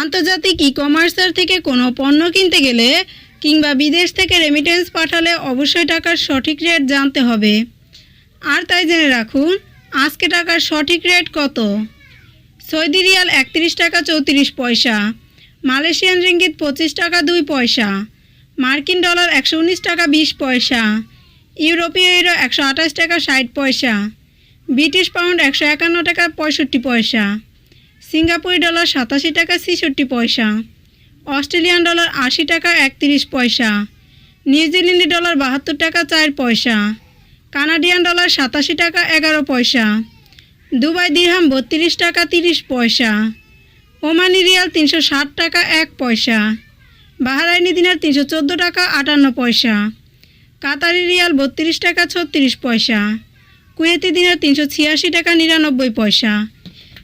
আন্তর্জাতিক ই কমার্সের থেকে কোনো পণ্য কিনতে গেলে কিংবা বিদেশ থেকে রেমিটেন্স পাঠালে অবশ্যই টাকার সঠিক রেট জানতে হবে। আর তাই জেনে রাখুন, আজকে টাকার সঠিক রেট কত? সৌদি রিয়াল একত্রিশ টাকা চৌত্রিশ পয়সা, মালয়েশিয়ান রিঙ্গিত পঁচিশ টাকা দুই পয়সা, মার্কিন ডলার একশো উনিশ টাকা বিশ পয়সা, ইউরোপীয় ইউরো একশো আঠাশ টাকা ষাট পয়সা, ব্রিটিশ পাউন্ড একশো একান্ন টাকা পঁয়ষট্টি পয়সা। সিঙ্গাপুরি ডলার সাতাশি টাকা ছেষট্টি পয়সা, অস্ট্রেলিয়ান ডলার আশি টাকা একত্রিশ পয়সা, নিউজিল্যান্ডি ডলার বাহাত্তর টাকা চার পয়সা, কানাডিয়ান ডলার সাতাশি টাকা এগারো পয়সা, দুবাই দিরহাম বত্রিশ টাকা তিরিশ পয়সা, ওমানি রিয়াল তিনশো ষাট টাকা এক পয়সা, বাহারাইনি দিনার তিনশো চোদ্দ টাকা আটান্ন পয়সা, কাতারি রিয়াল বত্রিশ টাকা ছত্রিশ পয়সা, কুয়েতি দিনার তিনশো ছিয়াশি টাকা নিরানব্বই পয়সা